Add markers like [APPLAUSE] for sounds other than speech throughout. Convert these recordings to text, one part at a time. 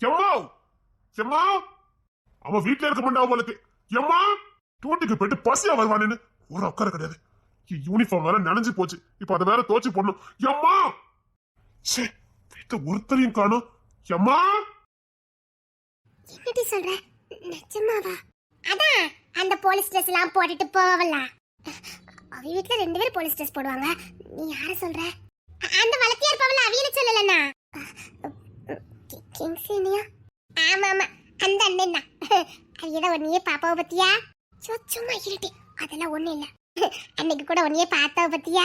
எம்மா! எம்மா! அவன் வீட்டுல இருக்க மாட்டா போலக்கு. எம்மா! டூட்டிக்கு போயிட்டு பசியா வருவானேன்னு ஒரு அக்கறை கிடையாது. யூனிஃபார்ம் வேற நனைஞ்சு போச்சு. இப்ப அதை வேற தோச்சு போடணும். எம்மா! சே வீட்டை ஒருத்தரையும் காணும். எம்மா! என்னடி சொல்ற? நிஜமாவா? அதான் அந்த போலீஸ் ட்ரெஸ் எல்லாம் போட்டுட்டு போவல. அவ வீட்டுல ரெண்டு பேரும் போலீஸ் ட்ரெஸ் போடுவாங்க. நீ யார சொல்ற? அந்த வளர்த்தியா இருப்பவள அவியல சொல்லலண்ணா கிங்ஸினியா ஆமா ஆமா அந்த அண்ணன் தான். அவியதான் ஒன்னையே பாப்பாவை பத்தியா? சும்மா இருட்டி. அதெல்லாம் ஒண்ணும் இல்ல. அன்னைக்கு கூட உன்னையே பார்த்தாவ பத்தியா?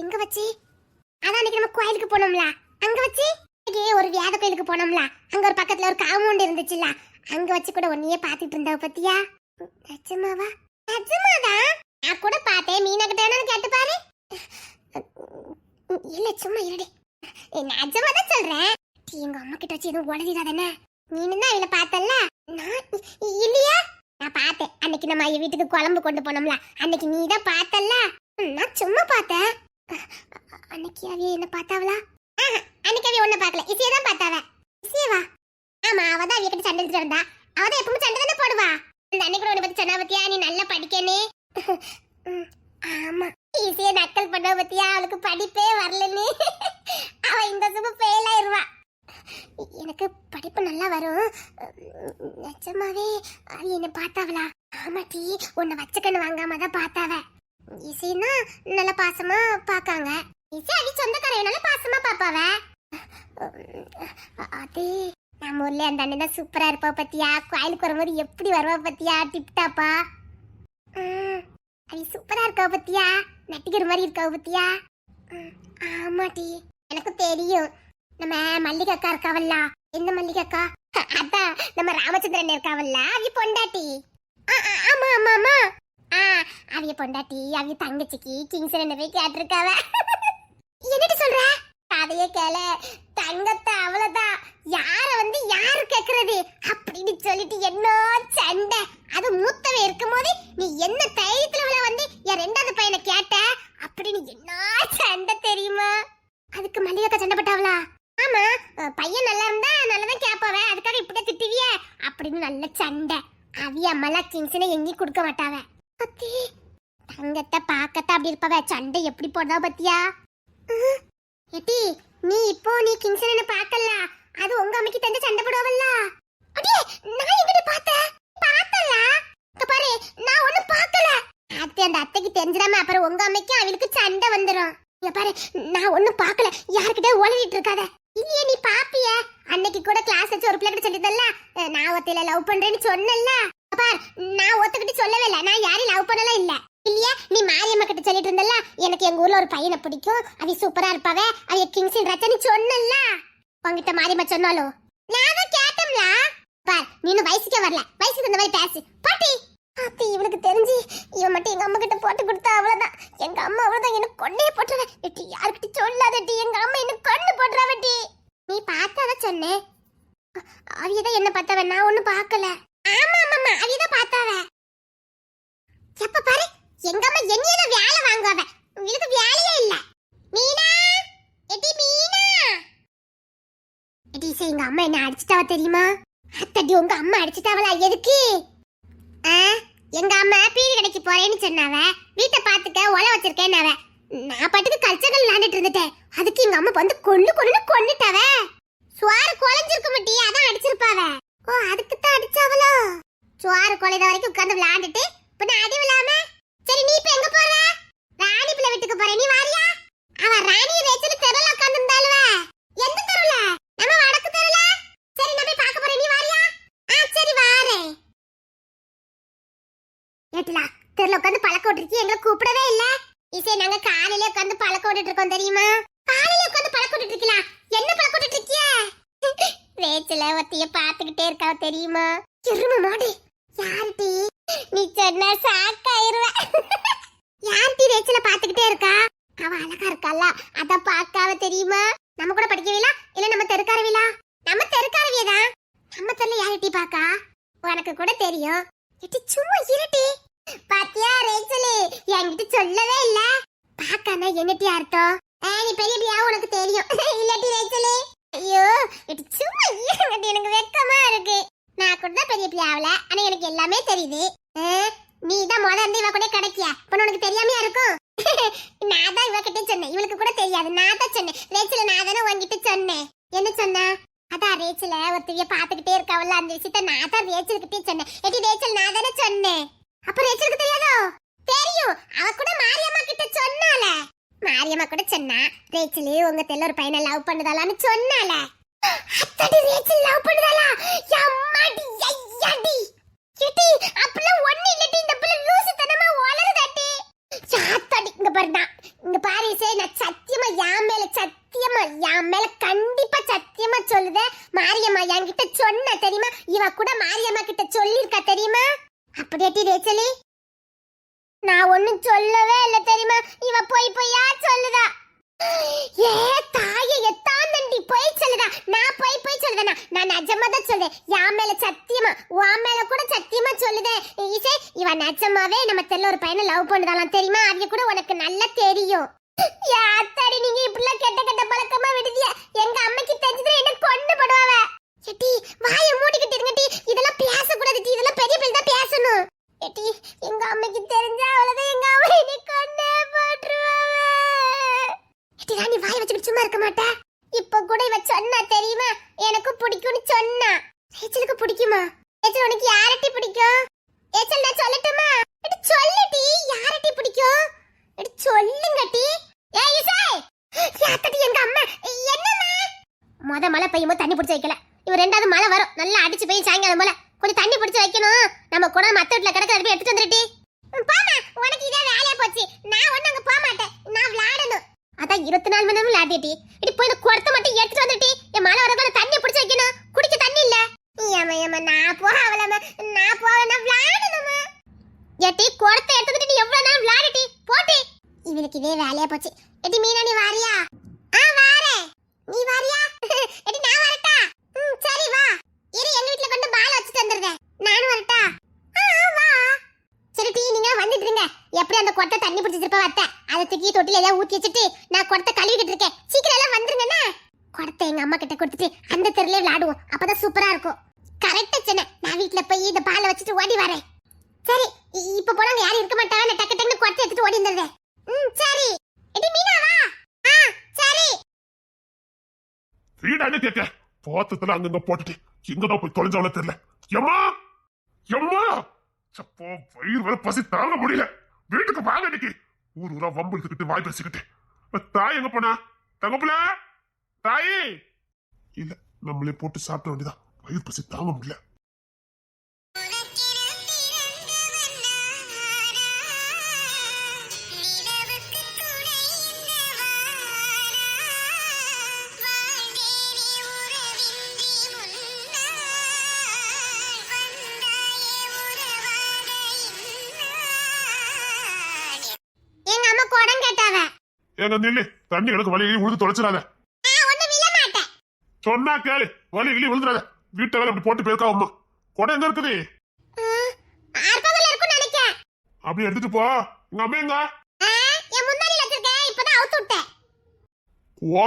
எங்க வச்சு? அதான் அன்னைக்கு நம்ம கோயிலுக்கு போனோம்ல. அங்க வச்சு? ஒரு வியாத கோயிலுக்கு போனோம்ல. அங்க ஒரு பக்கத்துல ஒரு காமௌண்ட் இருந்துச்சுல அங்க வச்சு கூட உன்னையே பாத்துட்டு இருந்தாவ பத்தியா? நிஜமாவா? நிஜமாதான் நான் கூட பார்த்தேன். மீனா கிட்ட வேணாலும் கேட்டு பாரு. இல்ல சும்மா இருடி. நிஜமா தான் சொல்றேன். எங்க அம்மா கிட்ட வச்சு எதுவும் உளறிடாதானே நீனு தான் இவளை பார்த்தல்ல. நான் இல்லையா? நான் பார்த்தேன். அன்னைக்கு நம்ம ஐயா வீட்டுக்கு குழம்பு கொண்டு போனோம்ல. அன்னைக்கு நீ தான் பார்த்தல்ல நான் சும்மா பார்த்தேன். அன்னைக்கு அவிய என்ன பார்த்தாவளா? அன்னைக்கு அவிய ஒண்ணு பார்க்கல. இசையை தான் பார்த்தாவ. இசையவா ஆமா அவ தான் அவிய கிட்ட சண்டை எடுத்துட்டு வந்தா. அவ தான் எப்பவும் சண்டை தானே போடுவா. இந்த அன்னைக்கு கூட உன்னை பத்தி சொன்னா பத்தியா? நீ நல்லா படிக்கனே ஆமா. ஈஸியா நக்கல் பண்ண பத்தியா? அவளுக்கு படிப்பே வரலன்னு. அவ இந்த சும்மா ஃபெயில் ஆயிருவா. எனக்கு படிப்பு நல்லா வரும். நிஜமாவே அவ என்ன பார்த்தாவளா? ஆமா உன்னை வச்சுக்கன்னு வாங்காம தான் பார்த்தாவ. இசைன்னா நல்ல பாசமா பார்க்காங்க. இசை அடி சொந்தக்கார நல்ல பாசமா பாப்பாவ அது நம்ம ஊர்ல அந்த அண்ணன் தான் சூப்பரா இருப்பா பத்தியா? கோயிலுக்கு வரும்போது எப்படி வருவா பத்தியா? டிப்டாப்பா. அது சூப்பரா இருக்கா பத்தியா? நட்டிக்கிற மாதிரி இருக்கா பத்தியா? ம், ஆமாடி எனக்கு தெரியும். நம்ம மல்லிகை அக்கா இருக்காவல்ல? எந்த மல்லிகை அக்கா? அதான் நம்ம ராமச்சந்திரன் இருக்காவல்ல? அவி பொண்டாட்டி. ஆமா ஆமா ஆமா. ஆ அவிய பொண்டாட்டி அவிய தங்கச்சிக்கு கிங்ஸ் ரெண்டு போய் கேட்டிருக்காவ. என்னட்டு சொல்ற? கதைய கேள. தங்கத்தை அவ்வளவுதான். யார வந்து யாரு கேக்குறது? அப்படின்னு சொல்லிட்டு என்ன சண்டை. அது மூத்தவன் இருக்கும்போது நீ என்ன தைரியத்துல உள்ள வந்து என் ரெண்டாவது பையனை கேட்ட? அப்படின்னு என்ன சண்டை தெரியுமா? அதுக்கு மல்லிகா சண்டை பட்டாவளா? ஆமா பையன் நல்லா இருந்தா நல்லதான் கேப்பாவ. அதுக்காக இப்படியே திட்டுவிய. அப்படின்னு நல்ல சண்டை. அவிய அம்மாலாம் கிங்ஸ்னே எங்கேயும் கொடுக்க மாட்டாவ. பத்தி தங்கத்தை பாக்கத்த அப்படி இருப்பவ. சண்டை எப்படி போடுறா பத்தியா? எட்டி நீ இப்போ நீ கிங்ஸ்ன பார்க்கல. அது உங்க அம்மைக்கு தந்து சண்டை போடுவல்ல அடியே நான் எங்கடி பார்த்தேன்? பார்த்தல இங்க பாரு நான் ஒண்ணு பார்க்கல. அத்தை அந்த அத்தைக்கு தெரிஞ்சிடாம அப்புறம் உங்க அம்மைக்கு அவளுக்கு சண்டை வந்துடும் இங்க பாரு நான் ஒண்ணும் பார்க்கல. யார்கிட்ட ஓடிட்டு இருக்காத. இல்லையே நீ பாப்பிய. அன்னைக்கு கூட கிளாஸ் வச்சு ஒரு பிள்ளை கிட்ட சொல்லிட்டல்ல நான் ஒத்தையில லவ் பண்றேன்னு சொன்னல பார் நான் ஒத்துக்கிட்டு சொல்லவே இல்ல நான் யாரையும் லவ் பண்ணல இல்ல. இல்லையா நீ மாரியம்மா கிட்ட சொல்லிட்டு இருந்தல்ல எனக்கு எங்க ஊர்ல ஒரு பையனை பிடிக்கும். அவ சூப்பரா இருப்பாவே அவ கிங்ஸின் ரச்சனை சொன்னல உங்ககிட்ட மாரியம்மா சொன்னாலோ? நான் கேட்டம்ல பார் நீனு வயசுக்கே வரல. வயசுக்கு இந்த மாதிரி பேசு. பாட்டி! அத்தி இவனுக்கு தெரிஞ்சு இவன் மட்டும் எங்க அம்மா கிட்ட போட்டு கொடுத்தா அவ்வளவுதான். எங்க அம்மா அவ்வளவுதான் எனக்கு கொண்டே போட்டுறா எட்டி யாருக்கிட்ட சொல்லாதட்டி எங்க அம்மா என்ன கொண்டு போட்டுறா வெட்டி. நீ பார்த்தாத சொன்னேன் அவியதான் என்ன பார்த்தவ நான் ஒண்ணும் பார்க்கல. ஆமா ஆமா அவியதான் பார்த்தாவ. எப்ப பாரு எங்க அம்மா என்னையதான் வேலை வாங்குவாவ. உங்களுக்கு வேலையே இல்ல. மீனா? எட்டி மீனா? எட்டி எங்க அம்மா என்ன அடிச்சிட்டாவ தெரியுமா? அத்தடி உங்க அம்மா அடிச்சிட்டாவளா எதுக்கு? எங்க அம்மா பீடி கடைக்கு போறேன்னு சொன்னாவ. வீட்டை பாத்துக்க ஒலை வச்சிருக்கேன் நான் பாட்டுக்கு கல்ச்சர்கள் விளையாண்டுட்டு இருந்துட்டேன். அதுக்கு எங்க அம்மா வந்து கொண்டு கொண்டு கொண்டுட்டாவ சுவாறு குலைஞ்சிருக்க மாட்டி அதான் அடிச்சிருப்பாவ. ஓ அதுக்கு தான் அடிச்சாவளோ? சுவாறு குலைத வரைக்கும் உட்கார்ந்து விளையாண்டுட்டு இப்ப நான் அடி விழாம சரி நீ இப்ப எங்க போற? ராணி பிள்ளை வீட்டுக்கு போற நீ வாரியா? அவ ராணி ரேச்சல் தெருல உட்கார்ந்து இருந்தாளுவ எந்த தெருல நம்ம வடக்கு தெருல சரி நான் போய் பார்க்க போறேன். நீ வாரியா? ஆ சரி வாரேன். ஏட்டிலா தெருல உட்காந்து பழக்க விட்டுருச்சு எங்களை கூப்பிடவே இல்ல. இசை நாங்க காலையில உட்காந்து பழக்க விட்டுட்டு இருக்கோம் தெரியுமா? காலையில உட்காந்து பழக்க விட்டுட்டு இருக்கலாம் என்ன பழக்க விட்டுட்டு இருக்கிய வேச்சில ஒத்திய பாத்துக்கிட்டே இருக்காவ தெரியுமா? எரும மாடு. யார்டி? நீ சொன்ன சாக்காயிருவ யார்டி ரேச்சல பாத்துக்கிட்டே இருக்கா? அவ அழகா இருக்கால அத பாக்காவ தெரியுமா? நம்ம கூட படிக்கவிலா? இல்ல நம்ம தெருக்காரவிலா? நம்ம தெருக்காரவியதான். நம்ம தெருல யார்டி பாக்கா? உனக்கு கூட தெரியும். எட்டி சும்மா இருட்டி. பாத்தியா ரேச்சலு என்கிட்ட சொல்லவே இல்ல. பாக்கானா என்னட்டி அர்த்தம்? நீ பெரிய பிரியா உனக்கு தெரியும். இல்லட்டி ரேச்சலு ஐயோ எட்டி சும்மா இருங்கடி எனக்கு தேவல ஆனா எனக்கு எல்லாமே தெரியுது. நீ தான் முத இருந்து இவ கூட கிடைக்கியா? இப்ப உனக்கு தெரியாமையா இருக்கும்? நான் தான் இவகிட்ட சொன்னேன். இவளுக்கு கூட தெரியாது. நான் தான் சொன்னேன். ரேச்சல நான் தானே உன்கிட்ட சொன்னேன். என்ன சொன்னா? அதான் ரேச்சல ஒருத்தவிய பாத்துக்கிட்டே இருக்காவல்ல அந்த விஷயத்த நான் தான் ரேச்சல் கிட்டே சொன்னேன். எடி ரேச்சல் நான் தானே சொன்னேன். அப்ப ரேச்சலுக்கு தெரியாதோ? தெரியும். அவ கூட மாரியம்மா கிட்ட சொன்னால. மாரியம்மா கூட சொன்னா ரேச்சல் உங்க தெல்ல ஒரு பையனை லவ் பண்ணுதாலான்னு சொன்னால. அத்தடி ரேச்சல் லவ் பண்ணுதாலா அம்மாடி ஐயாடி. கிட்டி அப்பலாம் ஒண்ணு இல்லடி இந்த புள்ள லூசுத்தனமா வளருதாட்டி சாத்தாடி இங்க பாருடா. இங்க பாரு இசை நான் சத்தியமா யான் மேல சத்தியமா யான் மேல கண்டிப்பா சத்தியமா சொல்லுதே. மாரியம்மா என்கிட்ட சொன்ன தெரியுமா? இவ கூட மாரியம்மா கிட்ட சொல்லியிருக்கா தெரியுமா? அப்படியாட்டி ரேச்சலி நான் ஒன்னும் சொல்லவே இல்லை தெரியுமா? இவ போய் பொய்யா சொல்லுதா? ஏ தாயே எத்தாந்தண்டி? போய் சொல்லுதா நான் போய் போய் சொல்லுதேனா நான் நிஜமா தான் சொல்றேன். யான் மேல சத்தியமா உன் மேல கூட சத்தியமா சொல்லுதேன் இசை இவ நிஜமாவே நம்ம தெல்ல ஒரு பையனை லவ் பண்ணுதாலாம் தெரியுமா? அது கூட உனக்கு நல்லா தெரியும். யா யாத்தாடி நீங்க இப்படிலாம் கெட்ட கெட்ட பழக்கமா விடுதிய. எங்க அம்மைக்கு தெரிஞ்சது என்ன கொண்டு படுவாவ? எட்டி வாயை மூடிக்கிட்டு இருங்கட்டி இதெல்லாம் பேசக்கூடாது டி, இதெல்லாம் பெரிய பெரிய தான் பேசணும். எட்டி எங்க அம்மைக்கு தெரிஞ்சா அவ்வளவுதான். எங்க அம்மா என்னை கொண்டே போட்டுருவாவ. எட்டி நீ வாய் வச்சுக்கிட்டு சும்மா இருக்க மாட்டா? இப்ப கூட இவ சொன்னா தெரியுமா? எனக்கு பிடிக்கும்னு சொன்னா. ரேச்சலுக்கு பிடிக்குமா? ரேச்சல் உனக்கு யாரட்டி பிடிக்கும்? ரேச்சல் நான் சொல்லட்டுமா? எடி சொல்லுடி யாரட்டி பிடிக்கும்? எடி சொல்லுங்கடி ஏய் இசை! யாத்தடி எங்க அம்மா. என்னம்மா? முத மழை பெய்யும் தண்ணி பிடிச்சு வைக்கல. இவ ரெண்டாவது மழை வரும். நல்லா அடிச்சு போய் சாயங்காலம் போல. கொஞ்சம் தண்ணி பிடிச்சு வைக்கணும். நம்ம கூட மத்த வீட்டுல கிடக்க போய் எடுத்துட்டு வந்துருட்டி பாமா உனக்கு இதே வேலையா போச்சு. நான் ஒண்ணு அங்க போக மாட்டேன். நான் விளையாடணும். அதான் இருபத்தி நாலு மணி நேரம் விளையாடிட்டி இடி போய் இந்த மட்டும் எடுத்துட்டு வந்துட்டி என் மழை வரக்குள்ள தண்ணி பிடிச்சி வைக்கணும். குடிக்க தண்ணி இல்ல. ஏமா ஏமா நான் போகலமா நான் போவேன் நான் விளையாடணுமா ஏட்டி குடத்தை எடுத்துக்கிட்டு நீ எவ்வளவு நேரம் விளையாடிட்டி? போட்டி. இவனுக்கு இதே வேலையா போச்சு. எட்டி மீனா நீ வாரியா ஆ வாரேன் நீ வாரியா எடி நான் வரட்டா ம் சரி வா இரு எங்க வீட்ல கொண்டு பால் வச்சுட்டு வந்துருங்க நானும் வரட்டா ஆ வா சரி டீ நீங்க வந்துட்டு இருங்க எப்படி அந்த கொட்டை தண்ணி பிடிச்சி திருப்ப வத்த அதை தூக்கி தொட்டில எல்லாம் ஊத்தி வச்சுட்டு நான் குடத்தை கழுவிக்கிட்டு இருக்கேன். சீக்கிரம் எல்லாம் வந்துருங்கண்ணா. குடத்தை எங்க அம்மா கிட்ட கொடுத்துட்டு அந்த தெருல விளையாடுவோம். அப்பதான் சூப்பரா இருக்கும். கரெக்டா சொன்னேன். நான் வீட்ல போய் இந்த பாலை வச்சுட்டு ஓடி வரேன். சரி இப்ப போனாங்க யாரும் இருக்க மாட்டாங்க டக்கு டக்குன்னு குடத்தை எடுத்துட்டு ஓடி வந்துடுறேன் ம் சரி. எடி மீனா வா. ஆ சரி. வீடானு கேட்க? பாத்தத்துல அங்கங்க போட்டுட்டு எங்கதான் போய் தொலைஞ்சவள தெரியல. எம்மா? எம்மா? சப்போ வயிறு வர பசி தாங்க முடியல. வீட்டுக்கு வாங்க இன்னைக்கு. ஊர் ஊரா வம்பு இழுத்துக்கிட்டு வாய் பேசிக்கிட்டு. தாய் எங்க போனா? தங்கப்புல? தாயி! இல்ல நம்மளே போட்டு சாப்பிட வேண்டியதான் வயிறு பசி தாங்க முடியல. ஏங்க நில்லு. தண்ணி எனக்கு வலி உழுது தொலைச்சிடாத. விழ சொன்னா கேளு. வலி கிளி விழுந்துடாத வீட்டை வேலை அப்படி போட்டு போயிருக்கா அம்மா. குடம் எங்க இருக்குது? அப்படியே எடுத்துட்டு போ. எங்க அம்மா எங்க?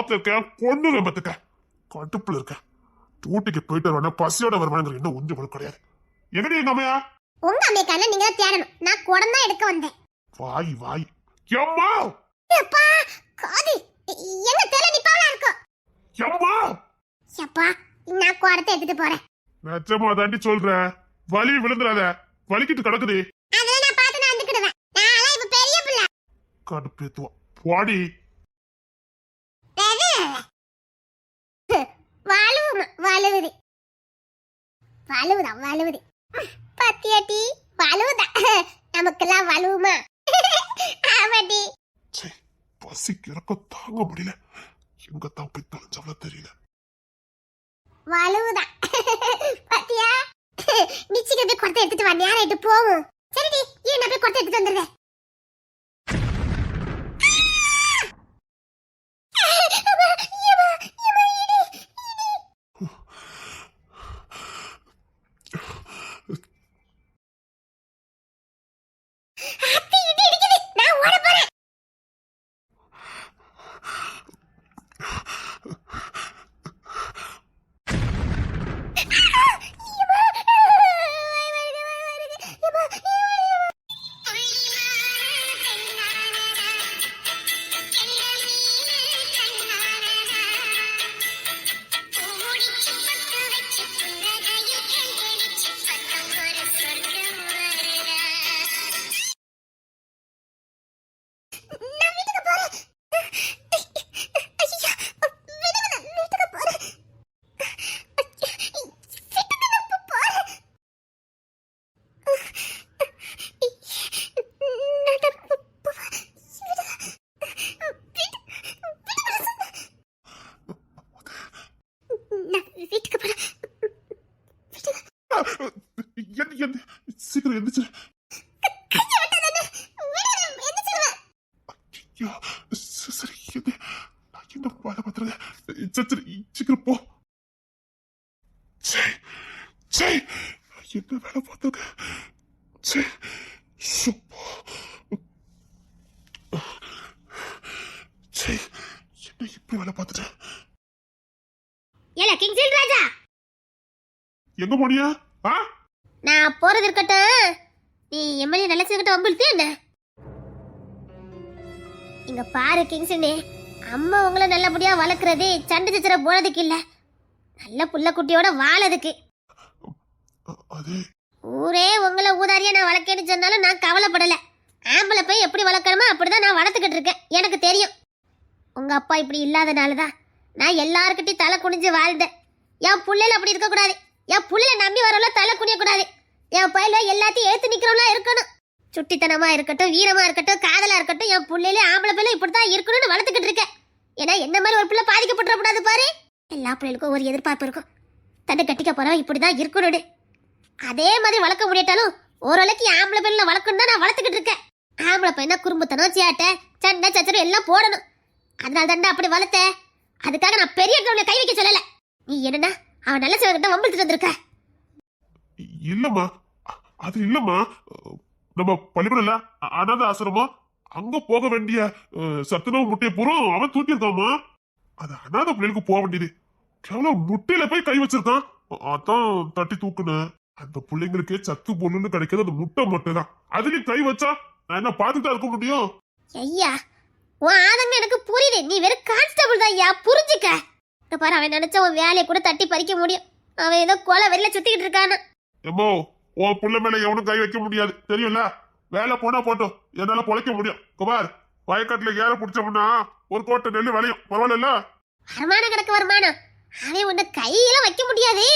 இருக்கேன் கொண்டு பத்துக்க கடுப்புல இருக்க டூட்டிக்கு போயிட்டு வரணும் பசியோட வருவானுங்கிற இன்னும் ஒன்று கூட கிடையாது. எங்கடி எங்க அம்மையா? உங்க அம்மைக்கான நீங்க தேடணும். நான் குடம் தான் எடுக்க வந்தேன். வாய் வாய். எம்மா! அப்பா காது எங்க தெல நிப்பாவலா இருக்கும் எம்மா அப்பா நான் குடத்தை எடுத்துட்டு போறேன். நிஜமா தாண்டி சொல்றேன் வலி விழுந்துடாத. வலிக்கிட்டு கிடக்குது. அதெல்லாம் நான் பார்த்து நான் வந்துக்கிடுவேன் நான் இப்ப பெரிய பிள்ளை. கடுப்பேத்துவா. போடி. வலுவுமா வலுவுது வலுவுதா வலுவுது பத்தியாட்டி வலுவுதா நமக்கெல்லாம் வலுவுமா ஆமாட்டி சே பசிக்கு இறக்க தாங்க முடியல. எங்க தான் போய் தொலைஞ்சவள தெரியல. பாத்தியா பத்தியா? நிச்சயம் போய் குடத்தை எடுத்துட்டு வா நேரம் ஆயிட்டு போவோம் சரிடி இரு நான் போய் குடத்தை எடுத்துட்டு வந்துடுறேன். இப்படி வேலை பார்த்துட்டேன். ஏல கிங்ஸ்லின் ராஜா. எங்க போனியா? ஆ? நான் போறது இருக்கட்டும். நீ எம்எல்ஏ நிலைச்சுக்கிட்ட வம்பிழுத்து என்ன? இங்க பாரு கிங்ஸ்னே அம்மா உங்களை நல்லபடியா வளர்க்கறது சண்டை சச்சர போனதுக்கு இல்ல. நல்ல புள்ள குட்டியோட வாழதுக்கு ஊரே உங்களை ஊதாரியா நான் வளர்க்கேன்னு சொன்னாலும் நான் கவலைப்படல. ஆம்பளை போய் எப்படி வளர்க்கணுமோ அப்படிதான் நான் வளர்த்துக்கிட்டு இருக்கேன். எனக்கு தெரியும். உங்கள் அப்பா இப்படி இல்லாதனால தான் நான் எல்லாருக்கிட்டையும் தலை குனிஞ்சு வாழ்ந்தேன். என் பிள்ளைல அப்படி இருக்கக்கூடாது. என் புள்ளைல நம்பி வரவள தலை குனியக்கூடாது. என் பையில எல்லாத்தையும் ஏற்று நிக்கிறவளா இருக்கணும். சுட்டித்தனமாக இருக்கட்டும் வீரமாக இருக்கட்டும் காதலாக இருக்கட்டும் என் புள்ளையில ஆம்பளை பிள்ளை இப்படி தான் இருக்கணும்னு வளர்த்துக்கிட்டு இருக்கேன். ஏன்னா என்ன மாதிரி ஒரு பிள்ளை பாதிக்கப்பட்டுறக்கூடாது பாரு. எல்லா பிள்ளைகளுக்கும் ஒரு எதிர்பார்ப்பு இருக்கும். தன்னை கட்டிக்க போறவை இப்படி தான் இருக்கணும்னு. அதே மாதிரி வளர்க்க முடியாட்டாலும் ஓரளவுக்கு ஆம்பளை பையனை வளர்க்கணும் தான் நான் வளர்த்துக்கிட்டு இருக்கேன். ஆம்பளை பையனா குறும்புத்தனம் சேட்டை சண்டை சச்சரம் எல்லாம் போடணும். அதனால தாண்டா அப்படி வளர்த்த. அதுக்காக நான் பெரிய இடத்துல கை வைக்க சொல்லல. நீ என்னன்னா அவன் நல்ல சிவகிட்ட வம்பிழுத்துட்டு வந்திருக்க? இல்லம்மா. அது இல்லம்மா. நம்ம பள்ளிக்கூடம் இல்ல அ- அனாதை ஆசிரமம் அங்க போக வேண்டிய சத்துணவு முட்டையை பூரா அவன் தூக்கியிருக்காமா அது அனாதை பிள்ளைகளுக்கு போக வேண்டியது. கேவலம் முட்டையில போய் கை வச்சிருக்கான். அதான் தட்டி தூக்குனேன் அந்த பிள்ளைங்களுக்கே சத்து பொண்ணுன்னு கிடைக்கிறது அந்த முட்டை மட்டும் தான் அதுலயும் கை வச்சா நான் என்ன பார்த்துட்டு இருக்க முடியும்? ஐயா உன் ஆதங்கம் எனக்கு புரியுது. நீ வெறும் கான்ஸ்டபிள் தான் ஐயா. புரிஞ்சுக்க. பாரு அவன் நினைச்ச உன் வேலையை கூட தட்டி பறிக்க முடியும். அவன் ஏதோ கொலை வெளில சுத்திக்கிட்டு இருக்கானா எம்மோ உன் புள்ள மேல எவனும் கை வைக்க முடியாது. தெரியும்ல? வேலை போனா போட்டோம். என்னால பொழைக்க முடியும். குமார் வயக்காட்டுல ஏற பிடிச்சோம்னா ஒரு கோட்டை நெல் விளையும். பரவாயில்ல வருமானம் கிடக்கு வருமானம். அவன் உன்னை கையில வைக்க முடியாது.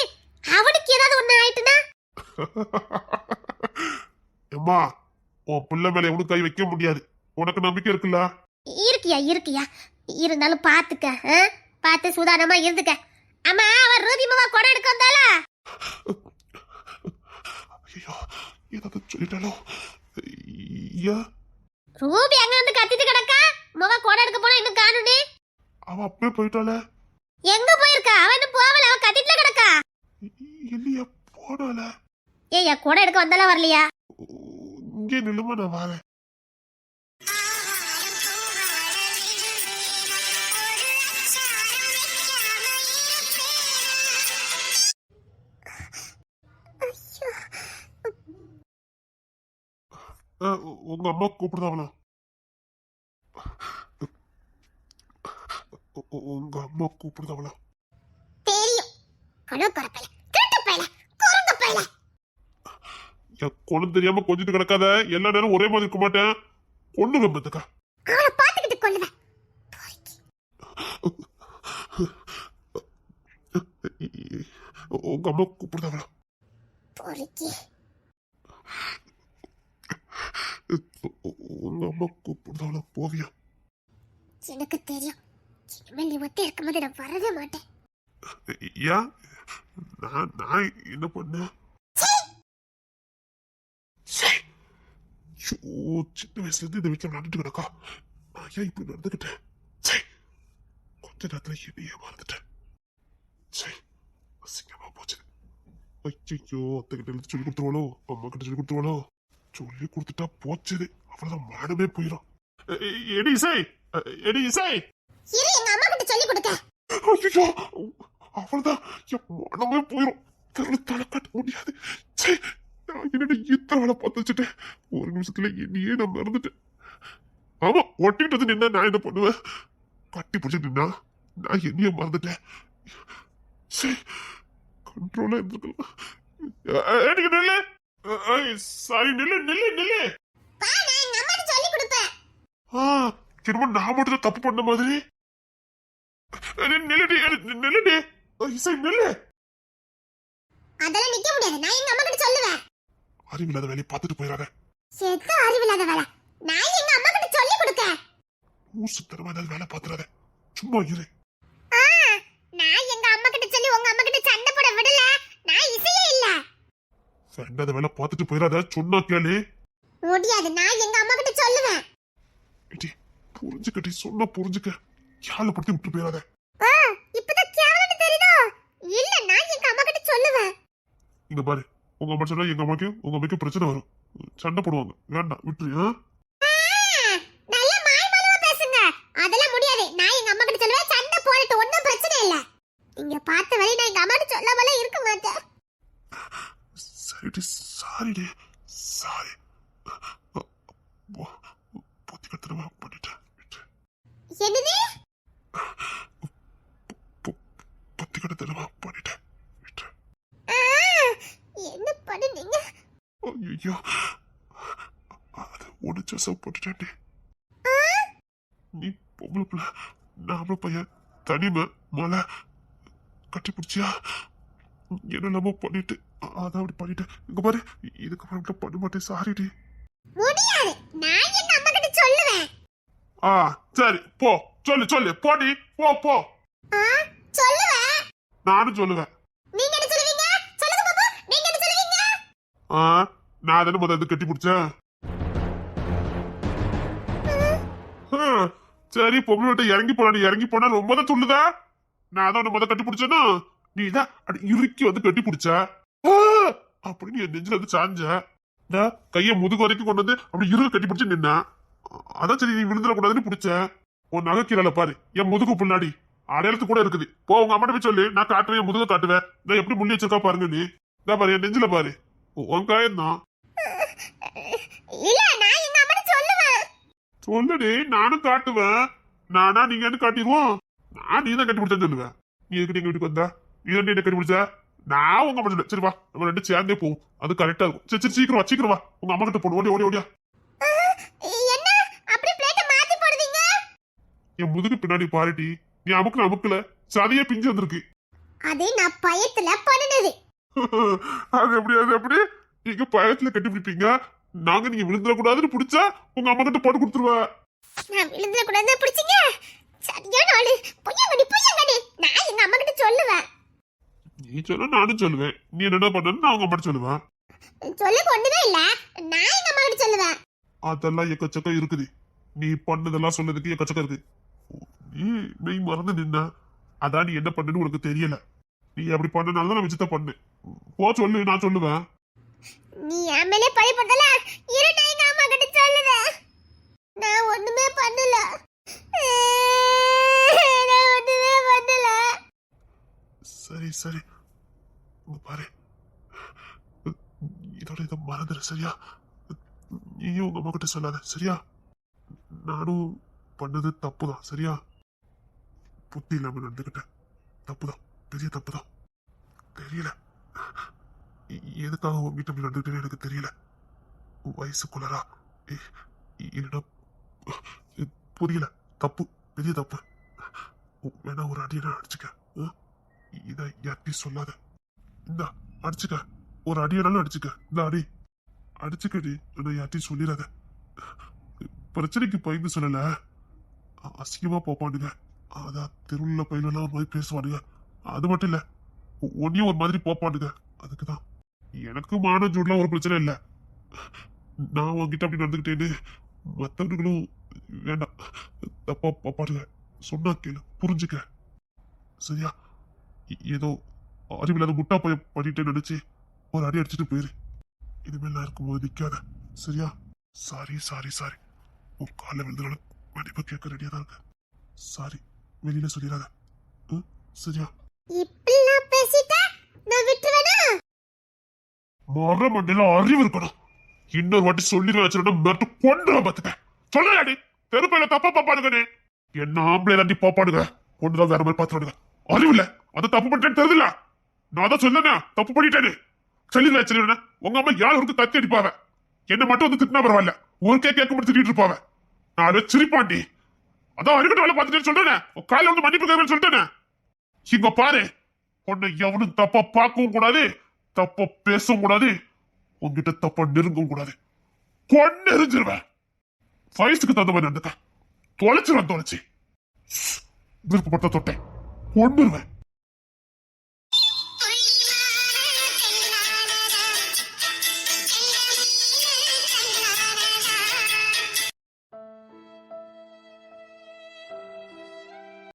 அவனுக்கு ஏதாவது ஒண்ணு ஆயிட்டுனா? எம்மா உன் புள்ள மேல எவனும் கை வைக்க முடியாது. உனக்கு நம்பிக்கை இருக்குல்ல? இருக்கியா இருக்கியா? இருந்தாலும் பாத்துக்க ஆ? பார்த்து சூதானமா இருந்துக்க. அம்மா அவன் ரூபி மாமா கொடை எடுக்க வந்தாளா? ஐயோ ஏதாவது சொல்லிட்டாலோ ஐயா. ரூபி அங்க வந்து கத்திட்டு கிடக்கா? மாமா கொடை எடுக்க போனா இன்னும் காணுனே அவ அப்பவே போயிட்டாள. எங்க போயிருக்கா? அவன் இன்னும் போகல அவன் கத்திட்டுல கிடக்கா. இல்லையா போனால ஏய்யா கொடை எடுக்க வந்தாலா வரலையா? இங்கே நில்லுமா நான் வரேன். உங்க அம்மா கூப்பிடுதாங்களா உங்க அம்மா கூப்பிடுதாங்களா தெரியும். கொடை பரப்பல. திருட்டு பையல. பையல. என் குழந்தை தெரியாம கொஞ்சிட்டு கிடக்காத. எல்லா நேரம் ஒரே மாதிரி இருக்க மாட்டேன். கொண்டு வெம்பத்துக்கா கொல்லுவேன் உங்க அம்மா கூப்பிடுதாங்களா பொறுக்கி. உங்க அம்மா கூப்பிடுதாங்களா போவியா? எனக்கு தெரியும். இனிமேல் நீ ஒத்தே இருக்கும்போது நான் வரவே மாட்டேன். ஏன் நான் நான் என்ன பண்ணேன் சின்ன வயசுல இருந்து இந்த வீட்டுல நடந்துட்டு கிடக்கா. நான் ஏன் இப்படி நடந்துக்கிட்டேன்? சே. கொஞ்ச நேரத்துல என்னையே மறந்துட்டேன். சே. அசிங்கமா போச்சு. ஐயோ அத்தை கிட்ட சொல்லி கொடுத்துருவாளோ? அம்மா கிட்ட சொல்லி கொடுத்துருவாளோ? சொல்லி கொடுத்துட்டா போச்சுது. அவ்வளவுதான் மானமே போயிடும் எடி இசை! எடி இசை! இரு எங்க அம்மா கிட்ட சொல்லி கொடுக்க. ஐயோ! அவ்வளவுதான் என் மனமே போயிடும் தெருவில் தலை காட்ட முடியாது. ச்சே, நான் என்னடா இத்தனை வேலை பார்த்து வச்சுட்டேன்? ஒரு நிமிஷத்துல என்னையே நான் மறந்துட்டேன். ஆமா ஒட்டிக்கிட்டது நின்னா நான் என்ன பண்ணுவேன்? கட்டி பிடிச்சி நின்னா நான் என்னையே மறந்துட்டேன். கண்ட்ரோலா இருந்திருக்கலாம். சாரி நில்லு நில்லு நில்லு. பா நான் எங்க அம்மா சொல்லி கொடுப்பேன். ஆ என்னமோ நான் மட்டும் தப்பு பண்ண மாதிரி. நில்லுடி நில்லுடி இசை நில்லு. அதெல்லாம் நிக்க முடியாது. நான் எங்க அம்மா கிட்ட சொல்லுவேன். அறிவில்லாத வேலையை பார்த்துட்டு போயிடாத. எது அறிவில்லாத வேலை. நான் எங்க அம்மா கிட்ட சொல்லி கொடுக்க ஊசு தரமா ஏதாவது வேலை பார்த்துறாத சும்மா இரு ஆ, நான் எங்க அம்மா கிட்ட சொல்லி உங்க அம்மா கிட்ட சண்டை வேண்டாத வேலை பார்த்துட்டு போயிடாத சொன்னா கேளு. முடியாது. நான் எங்க அம்மா கிட்ட சொல்லுவேன். ஏடி புரிஞ்சுக்கட்டி சொன்னா புரிஞ்சுக்க. யாழை படுத்தி விட்டு போயிடாத. ஆ, இப்பதான் கேவலன்னு தெரியுதோ? இல்ல நான் எங்க அம்மா கிட்ட சொல்லுவேன். இங்க பாரு உங்க அம்மா சொன்னா எங்க அம்மாக்கு உங்க அம்மாக்கு பிரச்சனை வரும். சண்டை போடுவாங்க. வேண்டாம் விட்டுரு நல்ல மாய்மலமா பேசுங்க. அதெல்லாம் முடியாது. நான் எங்க அம்மா கிட்ட சொல்லுவேன் சண்டை போடட்டும். ஒண்ணும் பிரச்சனை இல்ல. இங்க பார்த்த வரை நான் எங்க அம்மா கிட்ட சொல்லாமலாம் இருக்க மாட்டேன். சாரிடி சாரி. புத்தி கத்தனமா பண்ணிட்டேன் விட்டுரு. என்னது? புத்தி கட்டத்தனமா பண்ணிட்டேன் என்ன பண்ணுனீங்க? ஐயோ அது ஒன்று ஜோசப் போட்டுட்டேன்டி நீ பொம்பளை பிள்ளை ஆம்பளை பையன் தனிமை மலை கட்டி பிடிச்சியா என்னெல்லாமோ பண்ணிட்டு அதான் அப்படி பண்ணிட்டேன் இங்க பாரு இதுக்கப்புறம் இப்படி பண்ண மாட்டேன் சாரிடி. முடியாது. நான் எங்க அம்மா கிட்ட சொல்லுவேன். ஆ சரி போ. சொல்லு சொல்லு. போடி போ போ. ஆ, சொல்லுவேன். நானும் சொல்லுவேன். நீங்க என்ன சொல்லுவீங்க? சொல்லுங்க பாப்பா நீங்க என்ன சொல்லுவீங்க? ஆ நான் தானே முதல்ல இது கட்டி பிடிச்சேன். சரி பொம்பளை விட்டு இறங்கி போனா இறங்கி போனா ரொம்ப தான் சொல்லுதா? நான் தான் உன்னை முத கட்டி பிடிச்சேனா? நீ தான் அப்படி இறுக்கி வந்து கட்டி பிடிச்ச. அப்படின்னு என் நெஞ்சில வந்து சாஞ்ச. இந்த கைய முதுகு வரைக்கும் கொண்டு வந்து அப்படி இறுக கட்டி பிடிச்சு நின்ன. அதான் சரி நீ விழுந்துடக்கூடாதுன்னு பிடிச்ச. உன் நகைக்கீரல பாரு. என் முதுகு பின்னாடி அடையாளத்து கூட இருக்குது. போ உங்க அம்மாட்ட போய் சொல்லு. நான் காட்டுவேன் என் முதுக காட்டுவேன். நான் எப்படி முள்ளி வச்சிருக்கா பாருங்க நீ. இதா பாரு என் நெஞ்சில பாரு. உன் காயம் தான் சொல்லுடி நானும் காட்டுவேன். நானா நீங்கன்னு காட்டிடுவோம்? நான் நீ தான் கட்டி பிடிச்சேன்னு சொல்லுவேன். நீ எதுக்கு எங்க வீட்டுக்கு வந்தா? நீ தான் என்ன கட்டி பிடிச்ச? நான் உங்க அம்மா சரி வா நம்ம ரெண்டு சேர்ந்தே போவோம். அது கரெக்டா இருக்கும். சரி சரி சீக்கிரம் வா சீக்கிரம் வா. உங்க அம்மா கிட்ட போடு ஓடி ஓடி ஓடியா. என் முதுகு பின்னாடி பாருடி. நீ அமுக்குல அமுக்குல. சதையே பிஞ்சு வந்திருக்கு. அது நான் பயத்துல பண்ணுனது. [LAUGHS] அது எப்படி அது எப்படி? நீங்க பயத்துல கட்டி பிடிப்பீங்க. நாங்க நீங்க விழுந்துடக்கூடாதுன்னு பிடிச்சா உங்க அம்மா கிட்ட போட்டு கொடுத்துருவா. நான் விழுந்துட கூடாது பிடிச்சீங்க? சரியான ஆளு. பொய்யங்கடி பொய்யங்கடி. நான் எங்க அம்மா கிட்ட சொல்லுவேன். நீ சொன்னா நானும் சொல்லுவேன். நீ என்னடா பண்ணு நான் உங்க அம்மா சொல்லுவேன். சொல்ல ஒண்ணுமே இல்ல. நான் எங்க அம்மா கிட்ட சொல்லுவேன். அதெல்லாம் எக்கச்சக்கம் இருக்குது. நீ பண்ணதெல்லாம் சொன்னதுக்கு எக்கச்சக்கம் இருக்கு. நீ மெய் மறந்து நின்ன. அதான் நீ என்ன பண்ணுன்னு உனக்கு தெரியல. நீ அப்படி பண்ணனால தான் நான் வச்சுதான் பண்ணு போ சொல்லு நான் சொல்லுவேன். நீ என் மேலே பழி போட்டல இரு நான் எங்க அம்மா கிட்ட சொல்லுவேன். நான் ஒண்ணுமே பண்ணல. நான் ஒண்ணுமே பண்ணல. சரி சரி. பாரு. இதோட இதை மறந்துடு சரியா? நீயும் உங்க அம்மா கிட்ட சொல்லாத சரியா? நானும் பண்ணது தப்புதான் சரியா? புத்தி இல்லாம நடந்துக்கிட்டேன். தப்புதான் பெரிய தப்புதான். தெரியல. எதுக்காக உங்ககிட்ட வீட்டு அப்படி நடந்துக்கிட்டேன்னு எனக்கு தெரியல. வயசு குளரா என்னடா? புரியல. தப்பு பெரிய தப்பு. வேணா ஒரு அடியை நான் அடிச்சுக்க. ஆ? இதை யார்கிட்டயும் சொல்லாத. இந்த அடிச்சுக்க. ஒரு அடியனாலும் அடிச்சுக்க. இந்த அடி. அடிச்சுக்கடி. நான் யார்கிட்டயும் சொல்லிடாத. பிரச்சனைக்கு பயந்து சொல்லல. அசிங்கமா போப்பானுங்க. அதான் தெருவுல பயிலெல்லாம் போய் பேசுவானுங்க. அது மட்டும் இல்ல ஒன்னையும் ஒரு மாதிரி போப்பானுங்க. அதுக்குதான். எனக்கு மான ஜூட்லாம் ஒரு பிரச்சனை இல்ல. நான் உங்ககிட்ட அப்படி நடந்துக்கிட்டேன்னு மற்றவர்களும் வேண்டாம். தப்பா பாப்பானுங்க. சொன்னா கேளு. புரிஞ்சுக்க. சரியா? ஏதோ அறிவில்லாத முட்டா போய் பண்ணிட்டேன்னு நினைச்சு ஒரு அடி அடிச்சுட்டு போயிரு. இனிமேல் நான் இருக்கும்போது நிக்காத. சரியா? சாரி சாரி சாரி உன் காலில் விழுந்தனால மன்னிப்பு கேட்க ரெடியா தான் இருக்க சாரி வெளியில சொல்லிடாத. ம்? சரியா? இப்படிலாம் பேசிட்டா நான் மர மண்டையில அறிவு இருக்கணும். இன்னொரு வாட்டி சொல்லிடுவேன் வச்சிருந்தா மிரட்டு கொண்டு பாத்துக்க சொல்லலாடி தெருப்பையில தப்பா பாப்பானுங்கன்னு என்ன ஆம்பளை தாண்டி பாப்பானுங்க. கொண்டுதான் வேற மாதிரி பாத்துறானுங்க அறிவு இல்ல. அது தப்பு பண்ணிட்டேன்னு தெரியல நான் தான் சொன்னேன் தப்பு பண்ணிட்டேன்னு. சொல்லிடுவேன் சொல்லிடுவேன் உங்க அம்மா யார் ஒருக்கு தத்தி அடிப்பாவ? என்ன மட்டும் வந்து திட்டினா பரவாயில்ல. ஊருக்கே கேட்க மட்டும் திட்டிட்டு இருப்பாவ? நான் அதை சிரிப்பாண்டி. அதான் அறிவிட்டு வேலை பார்த்துட்டேன்னு சொல்றேன். உன் வந்து மன்னிப்பு கேட்கறேன்னு சொல்லிட்டேனே. இங்க பாரு உன்னை எவனும் தப்பா பார்க்கவும் கூடாது தப்பா பேசவும் கூடாது உன்கிட்ட தப்பா நெருங்கவும் கூடாது. கொண்டு எரிஞ்சிருவேன். வயசுக்கு தகுந்த மாதிரி நடந்துக்க. தொலைச்சிருவேன் தொலைச்சி. விருப்பப்பட்ட தொட்டேன். ഉണ്ടല്ലേ